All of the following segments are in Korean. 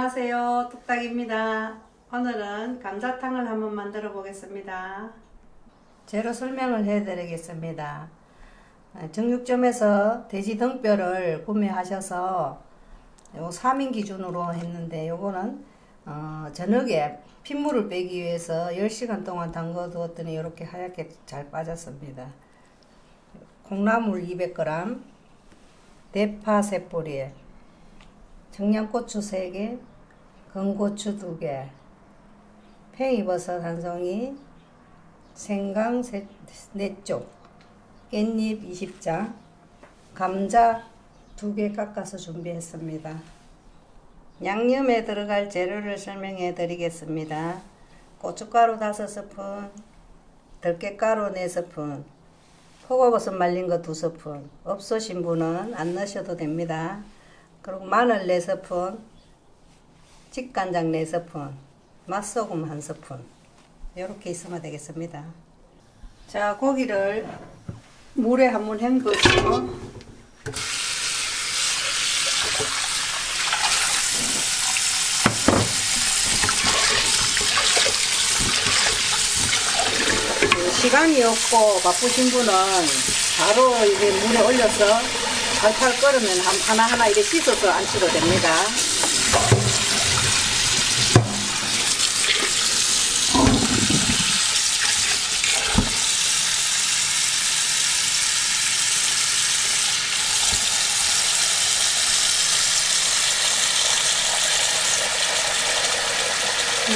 안녕하세요. 뚝딱입니다. 오늘은 감자탕을 한번 만들어 보겠습니다. 재료 설명을 해 드리겠습니다. 정육점에서 돼지 등뼈를 구매하셔서 요 3인 기준으로 했는데 요거는 어, 저녁에 핏물을 빼기 위해서 10시간 동안 담궈 두었더니 이렇게 하얗게 잘 빠졌습니다. 콩나물 200g, 대파 3뿌리, 청양고추 3개, 건고추 2개, 팽이버섯 한 송이, 생강 4쪽, 깻잎 20장, 감자 2개 깎아서 준비했습니다. 양념에 들어갈 재료를 설명해 드리겠습니다. 고춧가루 5스푼, 들깨가루 4스푼, 표고버섯 말린 거 2스푼, 없으신 분은 안 넣으셔도 됩니다. 그리고 마늘 4스푼, 직간장 4스푼, 맛소금 1스푼 이렇게 있으면 되겠습니다. 자 고기를 물에 한번 헹구시고 시간이 없고 바쁘신 분은 바로 이제 물에 올려서 팔팔 끓으면 한- 하나하나 이렇게 씻어서 안치도 됩니다.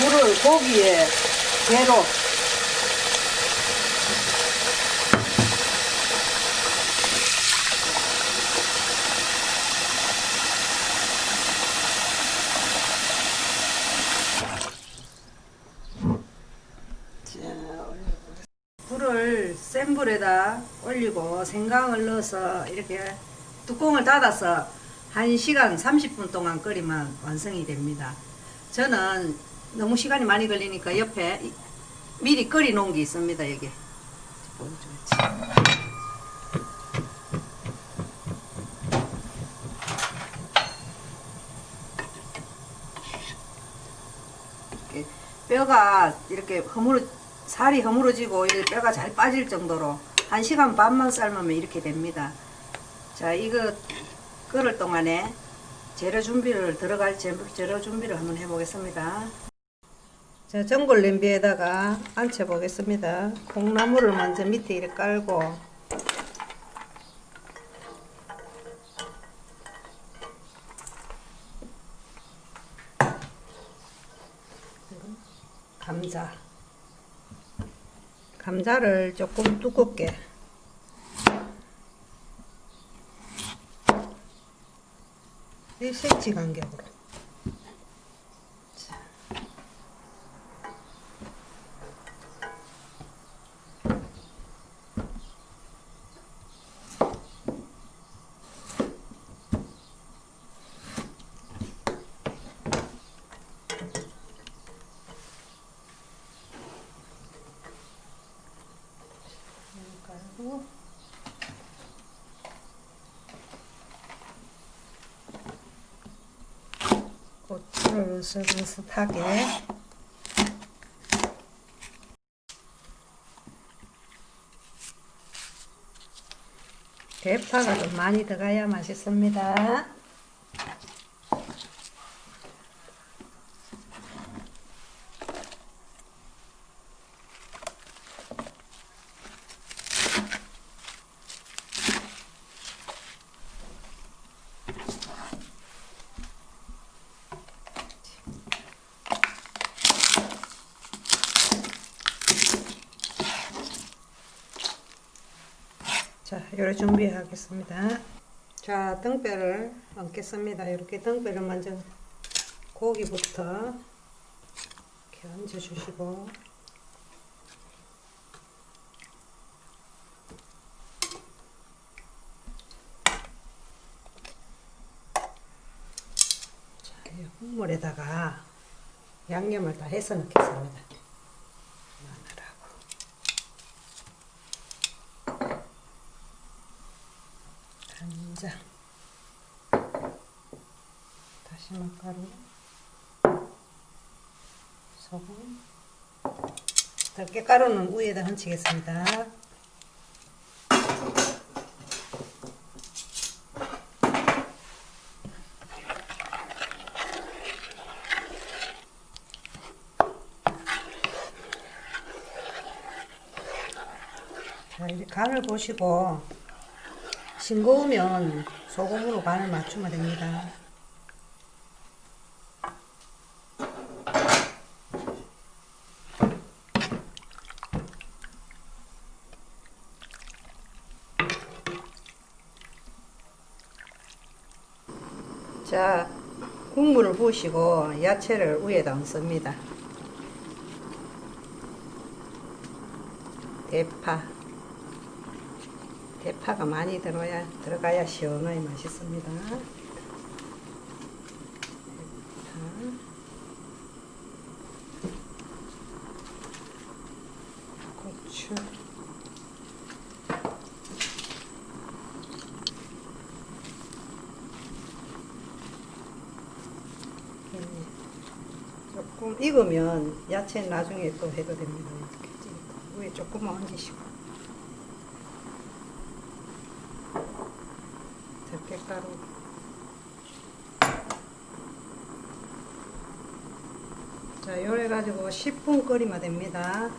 물을 고기에 배로 불을 센 불에다 올리고 생강을 넣어서 이렇게 뚜껑을 닫아서 1시간 30분 동안 끓이면 완성이 됩니다. 저는 너무 시간이 많이 걸리니까 옆에 이- 미리 끓여 놓은 게 있습니다. 여기 뼈가 이렇게 허물어 살이 허물어지고 이 뼈가 잘 빠질 정도로 한 시간 반만 삶으면 이렇게 됩니다. 자 이거 끓을 동안에 재료 준비를 들어갈 재- 재료 준비를 한번 해보겠습니다. 자 전골 냄비에다가 앉혀 보겠습니다. 콩나물을 먼저 밑에 이렇게 깔고 감자 감자를 조금 두껍게. 일 c m 간격으로 자. 깔고 고추를 으쓱으쓱하게 대파가 좀 많이 들어가야 맛있습니다. 자, 요래 준비하겠습니다. 자, 등뼈를 얹겠습니다. 이렇게 등뼈를 먼저 고기부터 이렇게 얹어주시고 자, 이 국물에다가 양념을 다 해서 넣겠습니다. 마늘하고 간장 다시마 가루 소금. 들깨가루는 위에다 얹히겠습니다. 자, 이제 간을 보시고 싱거우면 소금으로 간을 맞추면 됩니다. 자, 국물을 부으시고 야채를 위에다 얹습니다. 대파. 대파가 많이 들어야, 들어가야 시원하게 맛있습니다. 대파. 고추. 음, 조금 익으면 야채 나중에 또 해도 됩니다. 이렇게. 위에 조금만 얹으시고. 들깨가루. 자, 요래 가지고 10분 끓이면 됩니다.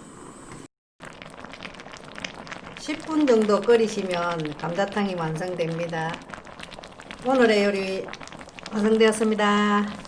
10분 정도 끓이시면 감자탕이 완성됩니다. 오늘의 요리 완성되었습니다.